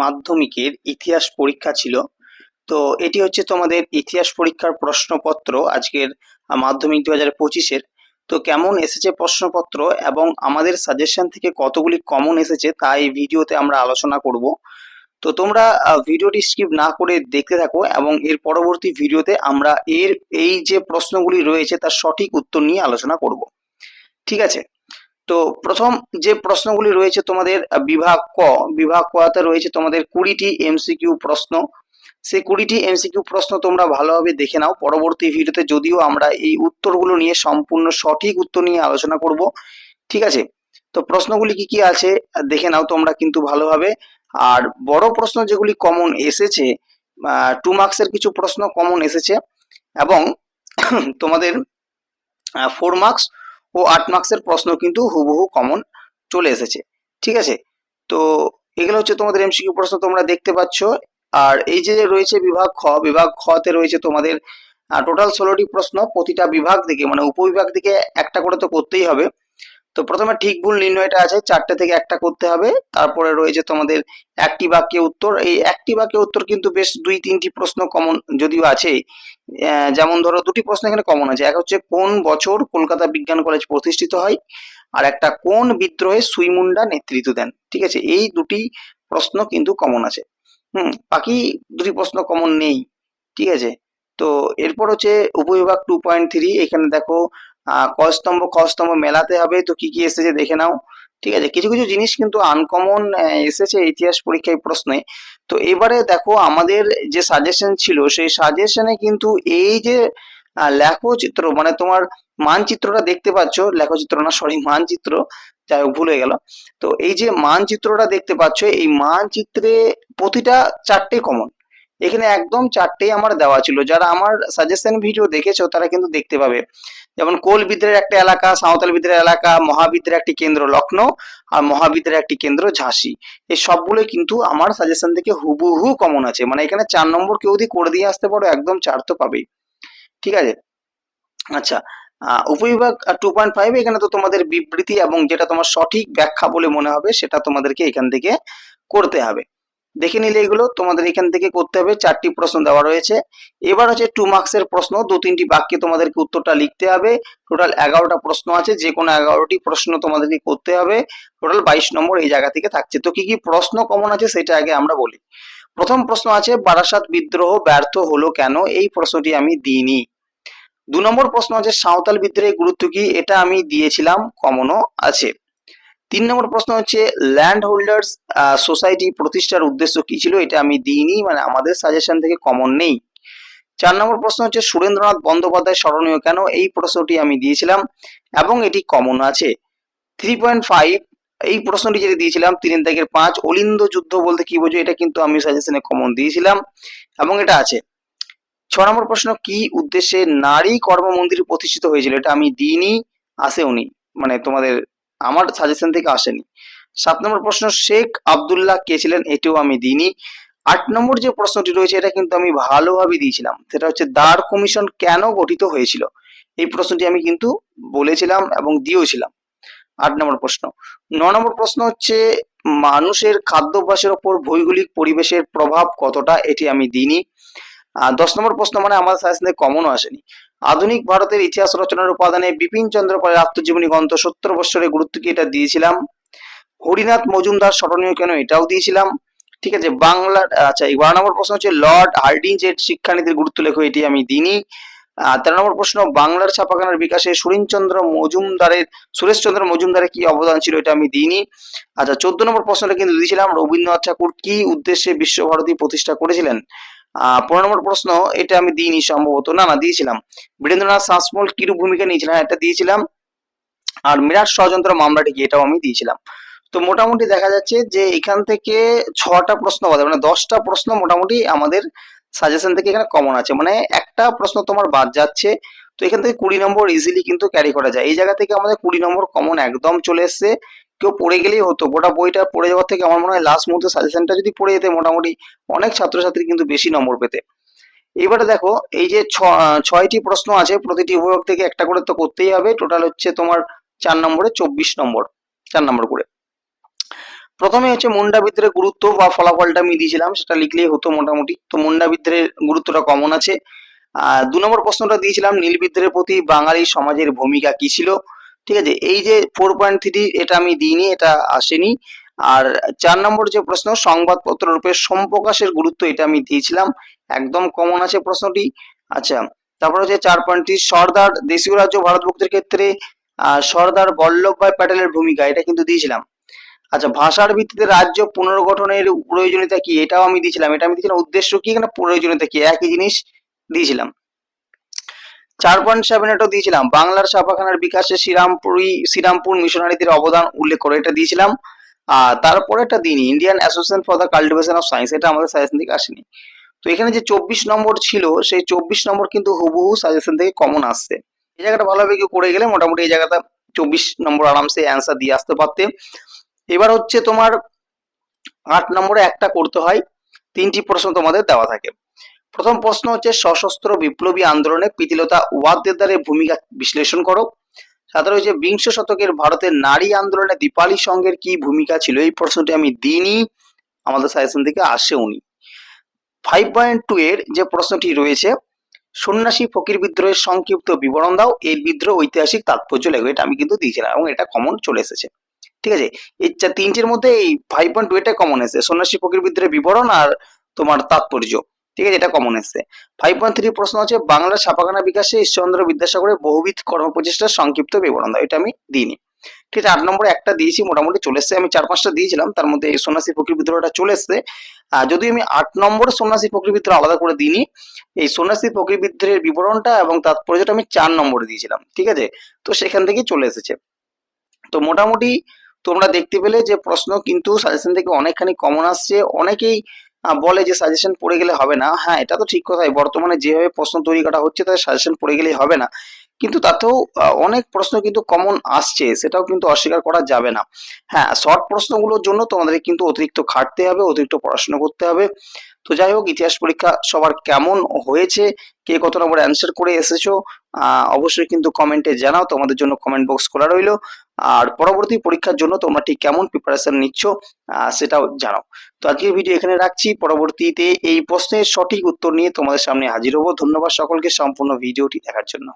মাধ্যমিকের ইতিহাস পরীক্ষা ছিল। তো এটি হচ্ছে তোমাদের ইতিহাস পরীক্ষার প্রশ্নপত্র আজকের মাধ্যমিক দু হাজার পঁচিশের। তো কেমন এসেছে প্রশ্নপত্র এবং আমাদের সাজেশন থেকে কতগুলি কমন এসেছে তা এই ভিডিওতে আমরা আলোচনা করব। তো তোমরা ভিডিওটি স্কিপ না করে দেখতে থাকো এবং এর পরবর্তী ভিডিওতে আমরা এর, এই যে প্রশ্নগুলি রয়েছে তার সঠিক উত্তর নিয়ে আলোচনা করব। ঠিক আছে? তো প্রথম যে প্রশ্নগুলি রয়েছে তোমাদের বিভাগ ক, বিভাগ কতে রয়েছে তোমাদের কুড়িটি এমসিকিউ প্রশ্ন। সেই কুড়িটি এমসিকিউ প্রশ্ন তোমরা ভালোভাবে দেখে নাও। পরবর্তী ভিডিওতে যদিও আমরা এই উত্তরগুলো নিয়ে সম্পূর্ণ সঠিক উত্তর নিয়ে আলোচনা করব, ঠিক আছে? তো প্রশ্নগুলি কি কি আছে দেখে নাও তোমরা কিন্তু ভালোভাবে। আর বড় প্রশ্ন যেগুলি কমন এসেছে টু মার্কসের কিছু প্রশ্ন কমন এসেছে। এবং তোমাদের ফোর মার্কস ও আট মার্কসের প্রশ্ন কিন্তু হুবহু কমন চলে এসেছে। ঠিক আছে? তো এগুলো হচ্ছে তোমাদের এমসিকিউ প্রশ্ন তোমরা দেখতে পাচ্ছ। আর এই যে রয়েছে বিভাগ খ, বিভাগ খতে রয়েছে তোমাদের টোটাল ষোলোটি প্রশ্ন প্রতিটা বিভাগ থেকে মানে উপবিভাগ থেকে একটা করে তো করতেই হবে। তো প্রথমে ঠিক ভুল নির্ণয়টা আছে, চারটে থেকে একটা করতে হবে। তারপরে রয়েছে তোমাদের একটি বাক্যে উত্তর। এই একটি বাক্যে উত্তর কিন্তু বেশ দুই, তিনটি প্রশ্ন কমন যদিও আছে। যেমন ধরো দুটি প্রশ্ন এখানে কমন আছে। এক হচ্ছে, কোন বছর কলকাতা বিজ্ঞান কলেজ প্রতিষ্ঠিত হয়? আর একটা, কোন বিদ্রোহে সুইমুন্ডা নেতৃত্ব দেন? ঠিক আছে? এই দুটি প্রশ্ন কিন্তু কমন আছে। হুম, বাকি দুটি প্রশ্ন কমন নেই। ঠিক আছে? তো এরপর হচ্ছে উপবিভাগ টু পয়েন্ট থ্রি এখানে দেখো আহ ক স্তম্ভ মেলাতে হবে। তো কি কি এসেছে দেখে নাও। ঠিক আছে, কিছু কিছু জিনিস কিন্তু আনকমন এসেছে ইতিহাস পরীক্ষায় প্রশ্নে। তো এবারে দেখো, আমাদের যে সাজেশন ছিল, সেই সাজেশনে কিন্তু এই যে লেখচিত্র মানে তোমার মানচিত্রটা দেখতে পাচ্ছ, লেখচিত্র না সরি মানচিত্র, যাই হোক, ভুল হয়ে গেল। তো এই যে মানচিত্রটা দেখতে পাচ্ছ, এই মানচিত্রে প্রতিটা চারটে কমন এখানে একদম চারটেই আমার দেওয়া ছিল। যারা আমার সাজেশন ভিডিও দেখেছ, তারা কিন্তু দেখতে পাবে। যেমন কোল বিদ্রোহের একটা এলাকা সাঁওতাল বিদ্রোহের এলাকা, মহাবিদ্রের একটি কেন্দ্র লখনৌ আর মহাবিদ্রের একটি কেন্দ্র ঝাঁসি। এই সবগুলোই কিন্তু আমার সাজেশন থেকে হুবহু কমন আছে। মানে এখানে চার নম্বর কেউ যদি করে দিয়ে আসতে পারো, একদম চার তো পাবেই। ঠিক আছে? আচ্ছা উপবিভাগ টু পয়েন্ট ফাইভ এখানে তো তোমাদের বিবৃতি এবং যেটা তোমার সঠিক ব্যাখ্যা বলে মনে হবে, সেটা তোমাদেরকে এখান থেকে করতে হবে। দেখে নিলে এগুলো তোমাদের এখান থেকে করতে হবে। চারটি প্রশ্ন দেওয়া রয়েছে। এবার হচ্ছে টু মার্কসের প্রশ্ন। দু তিনটি বাক্যে তোমাদেরকে উত্তরটা লিখতে হবে। টোটাল এগারোটা প্রশ্ন আছে। যে কোনো এগারোটি প্রশ্ন তোমাদেরকে করতে হবে। টোটাল বাইশ নম্বর এই জায়গা থেকে থাকছে। তো কি কি প্রশ্ন কমন আছে সেটা আগে আমরা বলি। প্রথম প্রশ্ন আছে, বারাসাত বিদ্রোহ ব্যর্থ হলো কেন? এই প্রশ্নটি আমি দিইনি। দু নম্বর প্রশ্ন আছে, সাঁওতাল বিদ্রোহের গুরুত্ব কি? এটা আমি দিয়েছিলাম কমনও আছে। তিন নম্বর প্রশ্ন হচ্ছে ল্যান্ড হোল্ডার্স সোসাইটি প্রতিষ্ঠার উদ্দেশ্য কি ছিল? এটা আমি দিইনি মানে আমাদের সাজেশন থেকে কমন নেই। চার নম্বর প্রশ্ন হচ্ছে, সুরেন্দ্রনাথ বন্দ্যোপাধ্যায় স্মরণীয় কেন? এই প্রশ্নটি আমি দিয়েছিলাম এবং এটি কমন আছে। থ্রি পয়েন্ট ফাইভ এই প্রশ্নটি যেটা দিয়েছিলাম, তিন দাগের পাঁচ, অলিন্দ যুদ্ধ বলতে কি বোঝো? এটা কিন্তু আমি সাজেশনে কমন দিয়েছিলাম এবং এটা আছে। ছ নম্বর প্রশ্ন, কি উদ্দেশ্যে নারী কর্ম মন্দির প্রতিষ্ঠিত হয়েছিল? এটা আমি দিইনি, আসেওনি মানে তোমাদের আমার সাজেশন থেকে আসেনি। সাত নম্বর প্রশ্ন, শেখ আবদুল্লাহ কে ছিলেন? এটিও আমি দিইনি। আট নম্বর যে প্রশ্নটি রয়েছে, এটা কিন্তু আমি ভালোভাবে দিয়েছিলাম। সেটা হচ্ছে দাঁড় কমিশন কেন গঠিত হয়েছিল? এই প্রশ্নটি আমি কিন্তু বলেছিলাম এবং দিয়েওছিলাম আট নম্বর প্রশ্ন। ন নম্বর প্রশ্ন হচ্ছে, মানুষের খাদ্যাভ্যাসের ওপর ভৌগোলিক পরিবেশের প্রভাব কতটা? এটি আমি দিইনি। দশ নম্বর প্রশ্ন মানে আমার সাজেশনে কমনও আসেনি। আধুনিক ভারতের ইতিহাস রচনার উপাদানে বিপিন চন্দ্র পালের আত্মজীবনী গ্রন্থ সত্তর বৎসরের গুরুত্ব কি এটা দিয়েছিলাম? হরিনাথ মজুমদার স্মরণীয় কেন এটাও দিয়েছিলাম? ঠিক আছে, বাংলার আচ্ছা বারো নম্বর প্রশ্ন হচ্ছে, লর্ড হার্ডিঞ্জ এর শিক্ষানীতির গুরুত্ব লেখো, এটি আমি দিনই তেরো নম্বর প্রশ্ন, বাংলার ছাপাখানার বিকাশে সুরেশচন্দ্র মজুমদারের সুরেশচন্দ্র মজুমদারের কি অবদান ছিল এটা আমি দিইনি। আচ্ছা চোদ্দ নম্বর প্রশ্নটা কিন্তু দিয়েছিলাম, রবীন্দ্রনাথ ঠাকুর কি উদ্দেশ্যে বিশ্বভারতী প্রতিষ্ঠা করেছিলেন? পনেরো নম্বর প্রশ্ন এটা আমি দিইনি সম্ভবত। না না দিয়েছিলাম। বীরেন্দ্রনাথ শাসমল কিরূপ ভূমিকা নিয়েছিলেন? হ্যাঁ, এটা দিয়েছিলাম। আর মিরাট ষড়যন্ত্র মামলাটি কি এটাও আমি দিয়েছিলাম। তো মোটামুটি দেখা যাচ্ছে যে এখান থেকে ছটা প্রশ্ন বাদে মানে দশটা প্রশ্ন মোটামুটি আমাদের সাজেশন থেকে এখানে কমন আছে। মানে একটা প্রশ্ন তোমার বাদ যাচ্ছে তো এখান থেকে কুড়ি নম্বর ইজিলি কিন্তু ক্যারি করা যায়। এই জায়গা থেকে আমাদের কুড়ি নম্বর কমন একদম চলে এসছে। কেউ পড়ে গেলেই হতো। গোটা বইটা পড়ে যাওয়ার থেকে আমার মনে হয় লাস্ট মুহূর্তে সাজেশনটা যদি পড়ে যেতে, মোটামুটি অনেক ছাত্রছাত্রী কিন্তু বেশি নম্বর পেতে। এবারে দেখো, এই যে ছয়টি প্রশ্ন আছে, প্রতিটি উভয়ক থেকে একটা করে তো করতেই হবে। টোটাল হচ্ছে তোমার চার নম্বরে চব্বিশ নম্বর, চার নম্বর করে। প্রথমে হচ্ছে মুন্ডা বিদ্রোহের গুরুত্ব বা ফলাফলটা আমি দিয়েছিলাম, সেটা লিখলেই হতো মোটামুটি। তো মুন্ডা বিদ্রোহের গুরুত্বটা কমন আছে। দু নম্বর প্রশ্নটা দিয়েছিলাম, নীল বিদ্রোহের প্রতি বাঙালি সমাজের ভূমিকা কি ছিল? ঠিক আছে? এই যে ফোর পয়েন্ট থ্রি এটা আমি দিইনি, এটা আসেনি। আর চার নম্বর যে প্রশ্ন, সংবাদপত্র রূপে সম্প্রকাশের গুরুত্ব এটা আমি দিয়েছিলাম। একদম কমন আছে প্রশ্নটি। আচ্ছা তারপর হচ্ছে চার পয়েন্টটি সর্দার দেশীয় রাজ্য ভারত মুক্তির ক্ষেত্রে সর্দার বল্লভভাই প্যাটেলের ভূমিকা, এটা কিন্তু দিয়েছিলাম। আচ্ছা ভাষার ভিত্তিতে রাজ্য পুনর্গঠনের প্রয়োজনীয়তা কি? এটাও আমি দিয়েছিলাম। এটা আমি দিয়েছিলাম, উদ্দেশ্য কি? এখানে প্রয়োজনীয়তা কি? একই জিনিস দিয়েছিলাম। চার পয়েন্ট সেভেন এটাও দিয়েছিলাম। বাংলার ছাপাখানার বিকাশে শ্রীরামপুরি, শ্রীরামপুর মিশনারিদের অবদান উল্লেখ করে এটা দিয়েছিলাম। আর তারপরে একটা দিন Indian Association for the Cultivation of Science এটা আমাদের সাজেশন থেকে আসেনি। তো এখানে যে চব্বিশ নম্বর ছিল, সেই চব্বিশ নম্বর কিন্তু হুবহু সাজেশন থেকে কমন আসছে। এই জায়গাটা ভালোভাবে কেউ করে গেলে মোটামুটি এই জায়গাটা চব্বিশ নম্বর আরামসে অ্যান্সার দিয়ে আসতে পারতে। এবার হচ্ছে তোমার আট নম্বরে একটা করতে হয়। তিনটি প্রশ্ন তোমাদের দেওয়া থাকে। প্রথম প্রশ্ন হচ্ছে, সশস্ত্র বিপ্লবী আন্দোলনে প্রীতিলতা ওয়াদ্দেদারের ভূমিকা বিশ্লেষণ করো। সাধারণ হচ্ছে, বিংশ শতকের ভারতের নারী আন্দোলনে দীপালি সঙ্গের কি ভূমিকা ছিল? এই প্রশ্নটি আমি দিনই আমাদের সাজেশন থেকে আসে উনি ফাইভ পয়েন্ট টু এর যে প্রশ্নটি রয়েছে, সন্ন্যাসী ফকির বিদ্রোহের সংক্ষিপ্ত বিবরণ দাও, এর বিদ্রোহ ঐতিহাসিক তাৎপর্য লেখো, এটা আমি কিন্তু দিয়েছিলাম এবং এটা কমন চলে এসেছে। ঠিক আছে? এই তিনটের মধ্যে এই ফাইভ পয়েন্ট টু এটা কমন এসেছে, সন্ন্যাসী ফকির বিদ্রোহের বিবরণ আর তোমার তাৎপর্য। ঠিক আছে, এটা কমন এসেছে ফাইভ পয়েন্ট থ্রি প্রশ্ন আছে, বাংলা ছাপাখানা বিকাশে ঈশ্বরচন্দ্র বিদ্যাসাগরের বহুবিধ কর্মপ্রচেষ্টার সংক্ষিপ্ত বিবরণ এটা আমি দিইনি। ঠিক আছে, আট নম্বরে একটা দিয়েছি, মোটামুটি চলে এসছে, আমি চার পাঁচটা দিয়েছিলাম, তার মধ্যে সন্ন্যাসী ফকির বিদ্রোহটা চলে এসছে। যদিও আমি আট নম্বরে সন্ন্যাসী ফকির বিদ্রোহ আলাদা করে দিইনি, এই সন্ন্যাসী ফকির বিদ্রোহের বিবরণটা এবং তাৎপর্যটা আমি চার নম্বরে দিয়েছিলাম, ঠিক আছে? তো সেখান থেকেই চলে এসেছে। তো মোটামুটি তোমরা দেখতে পেলে যে প্রশ্ন কিন্তু সাজেশন থেকে অনেকখানি কমন আসছে, অনেকেই বলে যে সাজেশন পড়ে গেলে হবে না। হ্যাঁ এটা তো ঠিক কথাই। বর্তমানে যেভাবে প্রশ্ন তৈরি করা হচ্ছে তাদের সাজেশন পড়ে গেলেই হবে না। কিন্তু তাতেও অনেক প্রশ্ন কিন্তু কমন আসছে, সেটাও কিন্তু অস্বীকার করা যাবে না। হ্যাঁ শর্ট প্রশ্নগুলোর জন্য তোমাদের কিন্তু অতিরিক্ত খাটতে হবে, অতিরিক্ত পড়াশোনা করতে হবে। তো যাই হোক, ইতিহাস পরীক্ষা সবার কেমন হয়েছে, কে কত নম্বর অ্যান্সার করে এসেছ অবশ্যই কিন্তু কমেন্টে জানাও, তোমাদের জন্য কমেন্ট বক্স খোলা রইল। আর পরবর্তী পরীক্ষার জন্য তোমরা ঠিক কেমন প্রিপারেশন নিচ্ছ সেটাও জানাও। তো আজকের ভিডিও এখানে রাখছি, পরবর্তীতে এই প্রশ্নের সঠিক উত্তর নিয়ে তোমাদের সামনে হাজির হব। ধন্যবাদ সকলকে, সম্পূর্ণ ভিডিওটি দেখার জন্য।